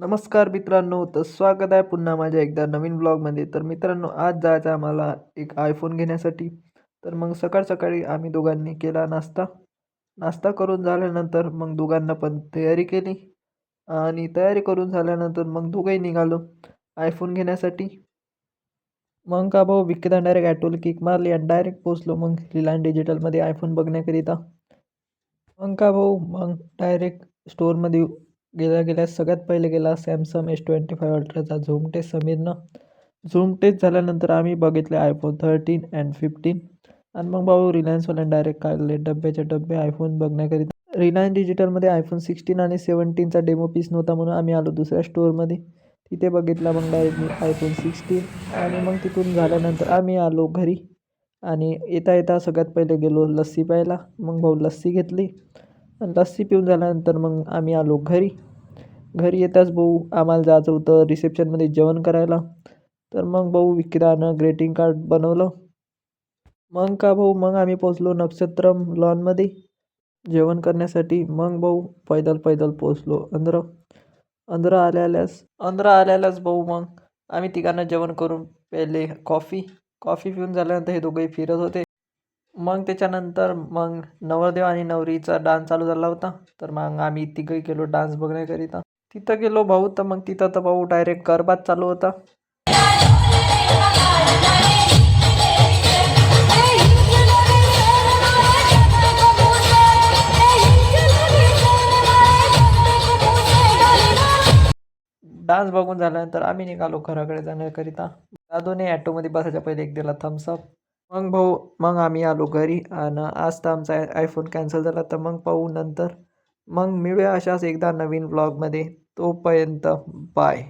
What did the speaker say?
नमस्कार मित्रांनो तर स्वागत आहे पुन्हा माझ्या एकदा नवीन ब्लॉगमध्ये तर मित्रांनो आज जायचं आम्हाला एक आयफोन घेण्यासाठी. तर मग सकाळ सकाळी आम्ही दोघांनी केला नाश्ता. नाश्ता करून झाल्यानंतर मग दोघांना पण तयारी केली. आणि तयारी करून झाल्यानंतर मग दोघंही निघालो आयफोन घेण्यासाठी. मग का भाऊ विक्रेता डायरेक्ट ॲटोला किक मारली आणि डायरेक्ट पोचलो मग रिलायन्स डिजिटलमध्ये आयफोन बघण्याकरिता. मग का भाऊ मग डायरेक्ट स्टोअरमध्ये गेल्या गेल्या सगळ्यात पहिले गेला सॅमसंग एस ट्वेंटी फाय अल्ट्राचा झूम टेस्ट समीरनं झूम टेस्ट झाल्यानंतर आम्ही बघितले आयफोन थर्टीन अँड फिफ्टीन आणि मग भाऊ रिलायन्सवाल्याने डायरेक्ट काढले. डब्याचे डबे आयफोन बघण्याकरिता. रिलायन्स डिजिटलमध्ये आयफोन सिक्स्टीन आणि सेवन्टीनचा डेमो पीस नव्हता म्हणून आम्ही आलो दुसऱ्या स्टोअरमध्ये तिथे बघितला मग डायरेक्ट मी आयफोन सिक्स्टीन आणि मग तिथून झाल्यानंतर आम्ही आलो घरी. आणि येता येता सगळ्यात पहिले गेलो लस्सी प्यायला. मग भाऊ लस्सी घेतली. लस्सी पिऊन झाल्यानंतर मग आम्ही आलो घरी. घरी येताच भाऊ आम्हाला जायचं होतं रिसेप्शनमध्ये जेवण करायला. तर मग भाऊ विक्रानं ग्रेटिंग कार्ड बनवलं. मग का भाऊ? मग आम्ही पोचलो नक्षत्रम लॉनमध्ये जेवण करण्यासाठी. मग भाऊ पैदल पैदल पोचलो अंध्र अंध्र आल्या आल्यास आल्यालाच आल्या आल्यास भाऊ मग आम्ही तिघांना जेवण करून प्यायले कॉफी. कॉफी पिऊन झाल्यानंतर हे दोघंही फिरत होते. मग त्याच्यानंतर मग नवरदेव आणि नवरीचा डान्स चालू झाला होता. तर मग आम्ही तिघंही गेलो डान्स बघण्याकरिता तिथं गेलो भाऊ तर मग तिथं तर भाऊ डायरेक्ट गरबाच चालू होता. डान्स बघून झाल्यानंतर आम्ही निघालो घराकडे जाण्याकरिता. दादूने ॲटोमध्ये बसायच्या पहिले एक दिला थम्सअप मग भाऊ मग आम्ही आलो घरी आणि आज तर आमचा आयफोन कॅन्सल झाला. तर मग पाहू नंतर. मग मिळूया अशाच एकदा नवीन ब्लॉगमध्ये तोपर्यंत बाय